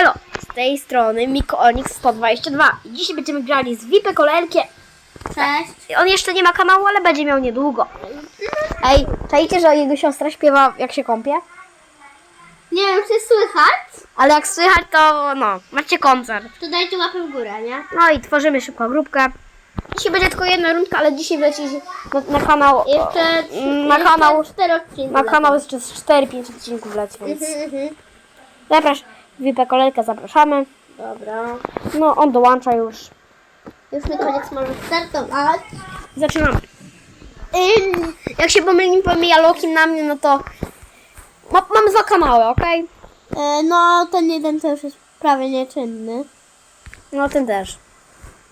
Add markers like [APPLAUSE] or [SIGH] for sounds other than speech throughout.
Elo, z tej strony Mikoonix 122 i dzisiaj będziemy grali z Wipę Kolerkiem. Cześć. On jeszcze nie ma kanału, ale będzie miał niedługo. Ej, czajcie, że jego siostra śpiewa jak się kąpie? Nie wiem, czy słychać? Ale jak słychać, to no, macie koncert. To dajcie łapę w górę, nie? No i tworzymy szybko grupkę. Dzisiaj będzie tylko jedna rundka, ale dzisiaj wleci na, na kanał. Jeszcze, na jeszcze kanał. cztery odcinki. Na kanał jeszcze z 4-5 odcinków leci, więc Mhm, mhm. zaprasz, Wipę Kolerkę zapraszamy. Dobra. No, on dołącza już. Już na koniec może startować. Zaczynamy. Ym, jak się pomyli, pomija Loki na mnie, no to ma, mam dwa kanały, okej? E, no, ten jeden to już jest prawie nieczynny. No ten też.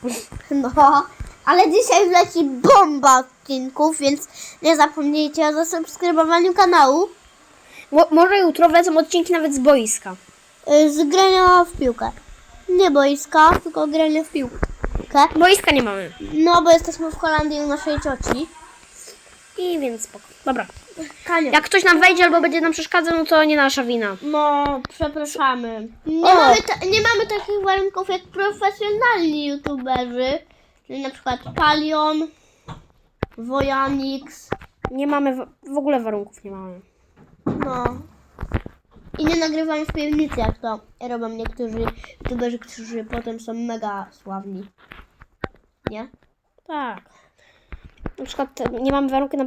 [LAUGHS] No, ale dzisiaj wleci bomba odcinków, więc nie zapomnijcie o zasubskrybowaniu kanału. Mo, może jutro wlecą odcinki nawet z boiska. E, z grania w piłkę. Nie boiska, tylko grania w piłkę. Boiska nie mamy. No, bo jesteśmy w Holandii u naszej cioci. I więc spoko. Dobra. Kania. Jak ktoś nam wejdzie albo będzie nam przeszkadzał, no to nie nasza wina. No, przepraszamy. Nie, O! mamy ta, nie mamy takich warunków jak profesjonalni youtuberzy. Czyli na przykład Palion, Wojanix. Nie mamy w, w ogóle warunków, nie mamy. No. I nie nagrywamy w piwnicy, jak to robią niektórzy youtuberzy, którzy potem są mega sławni. Nie? Tak. Na przykład e, nie mamy warunków na...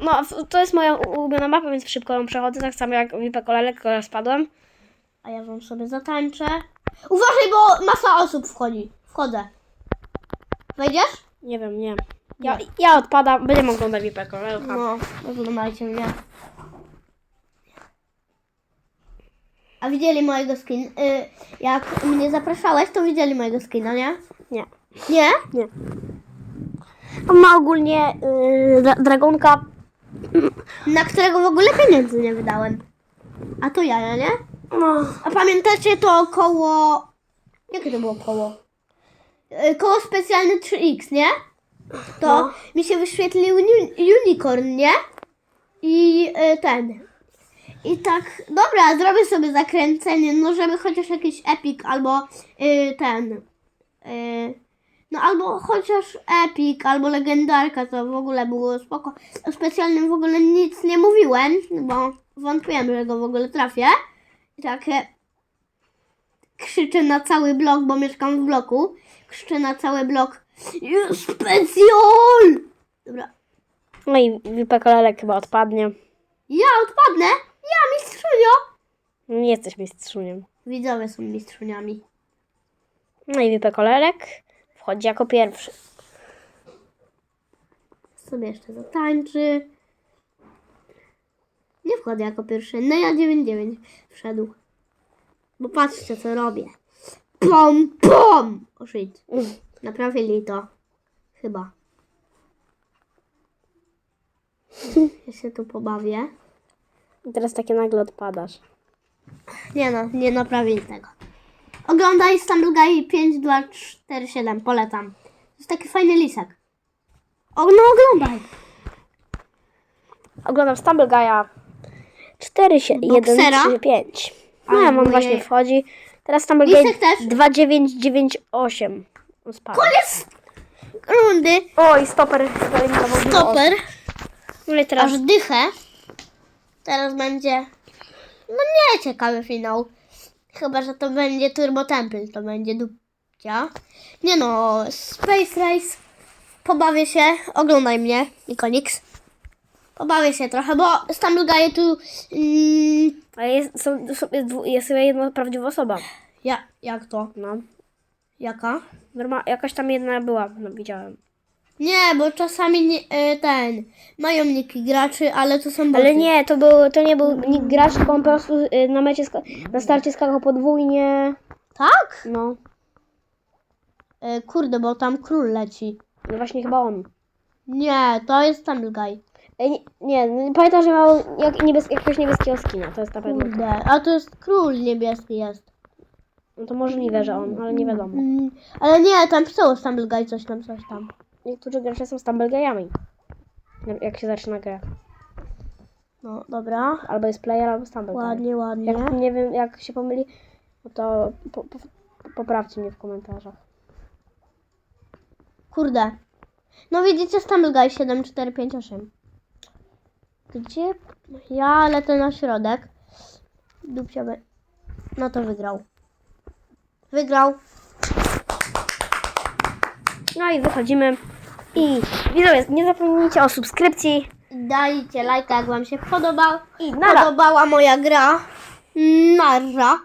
No, to jest moja ulubiona mapa, więc szybko ją przechodzę, tak samo jak Wipę Kolerek, która spadłem. A ja wam sobie zatańczę. Uważaj, bo masa osób wchodzi. Wchodzę. Wejdziesz? Nie wiem, nie. Ja, ja odpadam, będziemy oglądać Kolerka. No, oglądajcie mnie. A widzieli mojego skin? Y, jak mnie zapraszałeś, to widzieli mojego skina, nie? Nie. Nie? Nie. On ma ogólnie yy, dra- dragonka. Na którego w ogóle pieniędzy nie wydałem. A to ja, nie? No, A pamiętacie to koło... Jakie to było koło? Y, koło specjalne 3X, nie? To No. mi się wyświetlił uni- unicorn, nie? I y, ten. I tak, dobra, zrobię sobie zakręcenie, no żeby chociaż jakiś epic albo y, ten. Y, no albo chociaż epic, albo legendarka, to w ogóle było spoko. O specjalnym w ogóle nic nie mówiłem, bo wątpiłem, że go w ogóle trafię. I takie krzyczę na cały blok, bo mieszkam w bloku. Krzyczę na cały blok. Specjal! Dobra. no i Wipę Kolerek chyba odpadnie. Ja odpadnę? Ja mistrzunio! Nie jesteś mistrzuniem. Widzowie są mistrzuniami. No i Wipę Kolerek wchodzi jako pierwszy. Sobie jeszcze zatańczy. Nie wchodzę jako pierwszy. No ja 9-9 wszedł. Bo patrzcie co robię. Pom, pom! O shit. Naprawili to. Chyba. Ja się tu pobawię. I teraz takie nagle odpadasz. Nie no, nie naprawili tego. Oglądaj Stumble Guy 5247, polecam. To jest taki fajny lisek. O, no oglądaj. Oglądam Stumble Guy'a 4, 1, Boksera? 3, 5. No, Ale on moje- właśnie wchodzi. Teraz Stumble Lisek Guy też? 2998. On spadł. Koniec rundy. Oj, stoper wyeliminował dużo Stoper. osób. No i teraz Aż dychę. Teraz będzie. No nie ciekawy finał. Chyba, że to będzie Turbo Temple, to będzie dupcia. Nie no, Space Race. Pobawię się, oglądaj mnie, Ikonix. Pobawię się trochę, bo Stumble Guy tu... Mm, jest, są, są, jest, jest jedna prawdziwa osoba. ja, jak to? No. Jaka? Norma, jakaś tam jedna była, no widziałem. Nie, bo czasami nie, e, ten, mają niki graczy, ale to są boty. Ale nie, to, był, to nie był nikt gracz, tylko on po prostu y, na mecie, ska- na starcie skakał podwójnie. Tak? No. E, kurde, bo tam król leci. No właśnie chyba on. Nie, to jest Stumble Guy. Ej, nie, nie, no pamiętam, że miał jak, niebies, jakiegoś niebieskiego skina, to jest na pewno. Kurde, a to jest król niebieski jest. No to możliwe, że on, ale nie wiadomo. Mm, ale nie, tam pisało Stumble Guy coś tam, coś tam. Niektórzy gracze są stumblegayami. Jak się zaczyna grę. No, dobra. Albo jest player, albo stumble. Ładnie, ładnie. Jak nie wiem, jak się pomyli, No to po, po, poprawcie mnie w komentarzach. Kurde. No widzicie, Stumble Guy 7458. Gdzie? Ja lecę na środek. Dupcia be... No to wygrał. Wygrał. No i wychodzimy. I widzowie, nie zapomnijcie o subskrypcji. Dajcie lajka, jak wam się podobał. I nara. Podobała moja gra. Narra.